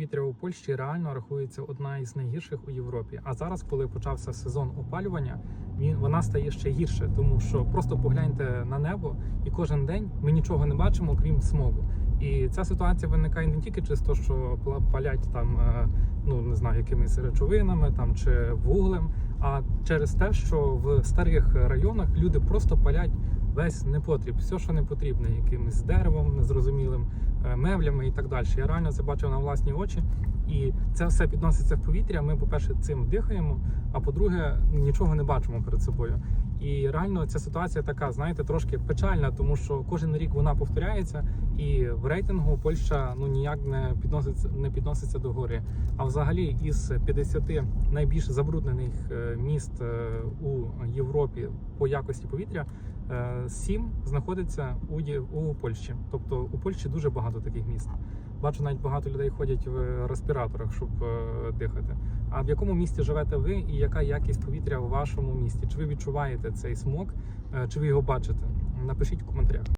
повітря у Польщі реально рахується одна із найгірших у Європі. А зараз, коли почався сезон опалювання, він вона стає ще гірше, тому що просто погляньте на небо, і кожен день ми нічого не бачимо, крім смогу. І ця ситуація виникає не тільки через те, що палять там, е, ну не знаю, якимись речовинами там чи вуглем, а через те, що в старих районах люди просто палять весь непотріб, все, що не потрібне, якимось деревом незрозумілим, е, меблями і так далі. Я реально це бачив на власні очі, і це все підноситься в повітря. Ми, по-перше, цим дихаємо, а по-друге, нічого не бачимо перед собою. І реально ця ситуація така, знаєте, трошки печальна, тому що кожен рік вона повторяється, і в рейтингу Польща ну ніяк не підноситься не підноситься до гори. А взагалі із 50 найбільш забруднених е, міст е, у Європі по якості повітря. Е, Сім знаходиться у у Польщі, тобто у Польщі дуже багато таких міст. Бачу, навіть багато людей ходять в респіраторах, щоб е, дихати. А в якому місті живете ви, і яка якість повітря у вашому місті? Чи ви відчуваєте цей смог, е, чи ви його бачите? Напишіть в коментарях.